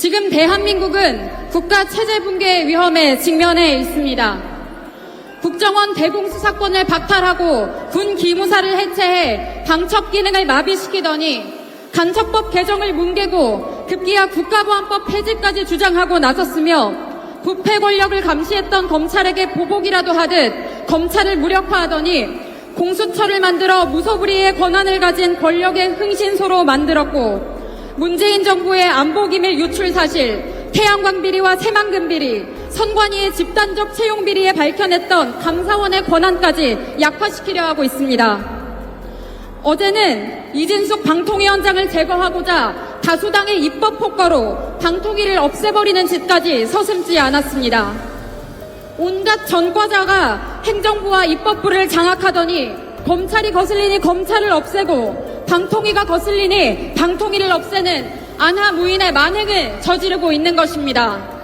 지금 대한민국은 국가 체제 붕괴의 위험에 직면해 있습니다. 국정원 대공수사권을 박탈하고 군 기무사를 해체해 방첩 기능을 마비시키더니 간첩법 개정을 뭉개고 급기야 국가보안법 폐지까지 주장하고 나섰으며 부패 권력을 감시했던 검찰에게 보복이라도 하듯 검찰을 무력화하더니 공수처를 만들어 무소불위의 권한을 가진 권력의 흥신소로 만들었고 문재인 정부의 안보기밀 유출 사실, 태양광 비리와 새만금 비리, 선관위의 집단적 채용 비리에 밝혀냈던 감사원의 권한까지 약화시키려 하고 있습니다. 어제는 이진숙 방통위원장을 제거하고자 다수당의 입법 폭거로 방통위를 없애버리는 짓까지 서슴지 않았습니다. 온갖 전과자가 행정부와 입법부를 장악하더니 검찰이 거슬리니 검찰을 없애고 방통위가 거슬리니 방통위를 없애는 안하 무인의 만행을 저지르고 있는 것입니다.